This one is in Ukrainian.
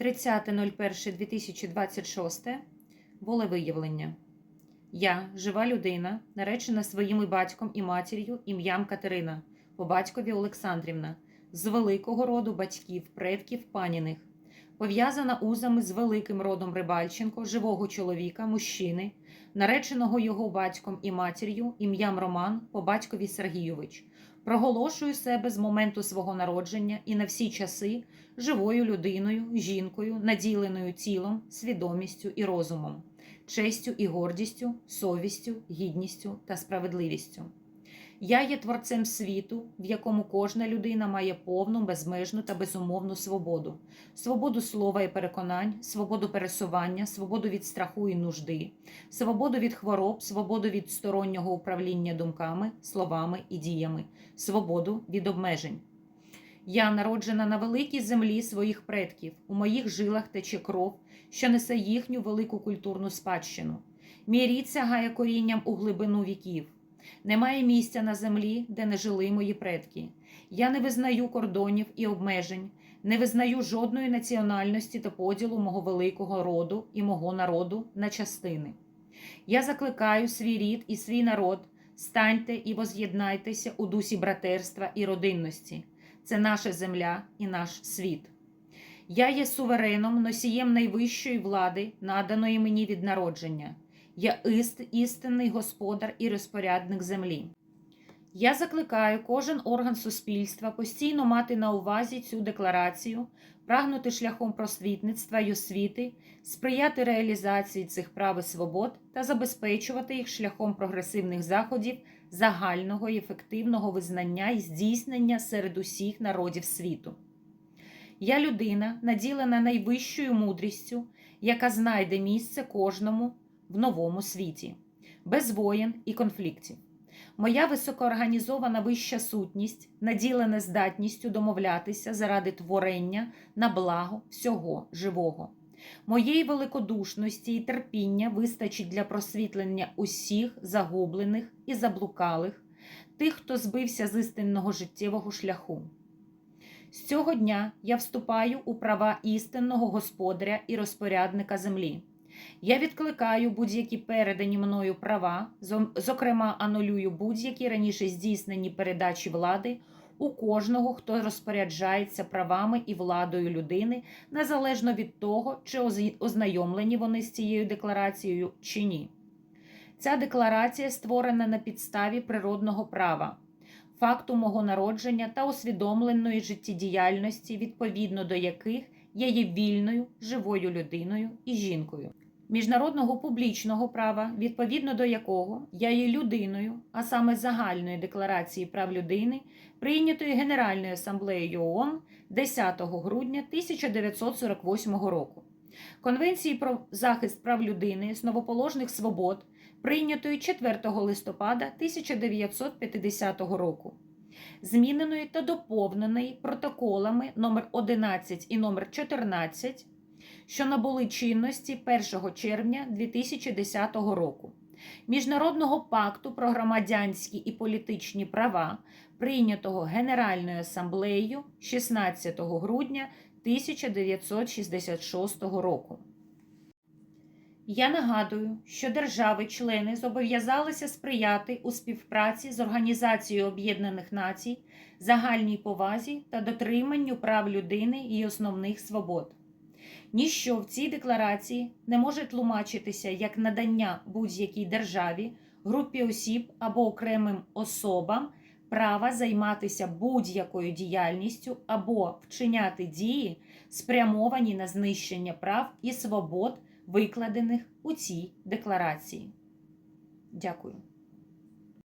30.01.2026 волевиявлення. Я, жива людина, наречена своїм батьком і матір'ю ім'ям Катерина, по батькові Олександрівна, з великого роду батьків, предків паніних, пов'язана узами з великим родом Рибальченко, живого чоловіка, мужчини, нареченого його батьком і матір'ю ім'ям Роман по батькові Сергійович. Проголошую себе з моменту свого народження і на всі часи живою людиною, жінкою, наділеною тілом, свідомістю і розумом, честю і гордістю, совістю, гідністю та справедливістю. Я є творцем світу, в якому кожна людина має повну, безмежну та безумовну свободу, свободу слова і переконань, свободу пересування, свободу від страху і нужди, свободу від хвороб, свободу від стороннього управління думками, словами і діями, свободу від обмежень. Я народжена на великій землі своїх предків, у моїх жилах тече кров, що несе їхню велику культурну спадщину. Мій рід сягає корінням у глибину віків. Немає місця на землі, де не жили мої предки. Я не визнаю кордонів і обмежень, не визнаю жодної національності та поділу мого великого роду і мого народу на частини. Я закликаю свій рід і свій народ, станьте і воз'єднайтеся у дусі братерства і родинності. Це наша земля і наш світ. Я є сувереном, носієм найвищої влади, наданої мені від народження. Я іст, істинний господар і розпорядник землі. Я закликаю кожен орган суспільства постійно мати на увазі цю декларацію, прагнути шляхом просвітництва й освіти, сприяти реалізації цих прав і свобод та забезпечувати їх шляхом прогресивних заходів загального і ефективного визнання і здійснення серед усіх народів світу. Я людина, наділена найвищою мудрістю, яка знайде місце кожному в новому світі, без воєн і конфліктів. Моя високоорганізована вища сутність наділена здатністю домовлятися заради творення на благо всього живого. Моєї великодушності і терпіння вистачить для просвітлення усіх загублених і заблукалих, тих, хто збився з істинного життєвого шляху. З цього дня я вступаю у права істинного господаря і розпорядника землі. Я відкликаю будь-які передані мною права, зокрема, анулюю будь-які раніше здійснені передачі влади у кожного, хто розпоряджається правами і владою людини, незалежно від того, чи ознайомлені вони з цією декларацією чи ні. Ця декларація створена на підставі природного права, факту мого народження та усвідомленої життєдіяльності, відповідно до яких я є вільною, живою людиною і жінкою. Міжнародного публічного права, відповідно до якого я є людиною, а саме загальної декларації прав людини, прийнятої Генеральною асамблеєю ООН 10 грудня 1948 року, Конвенції про захист прав людини з новоположних свобод, прийнятої 4 листопада 1950 року, зміненої та доповненої протоколами номер 11 і номер 14 що набули чинності 1 червня 2010 року, Міжнародного пакту про громадянські і політичні права, прийнятого Генеральною асамблеєю 16 грудня 1966 року. Я нагадую, що держави-члени зобов'язалися сприяти у співпраці з Організацією Об'єднаних Націй, загальній повазі та дотриманню прав людини і основних свобод. Ніщо в цій декларації не може тлумачитися як надання будь-якій державі, групі осіб або окремим особам права займатися будь-якою діяльністю або вчиняти дії, спрямовані на знищення прав і свобод, викладених у цій декларації. Дякую.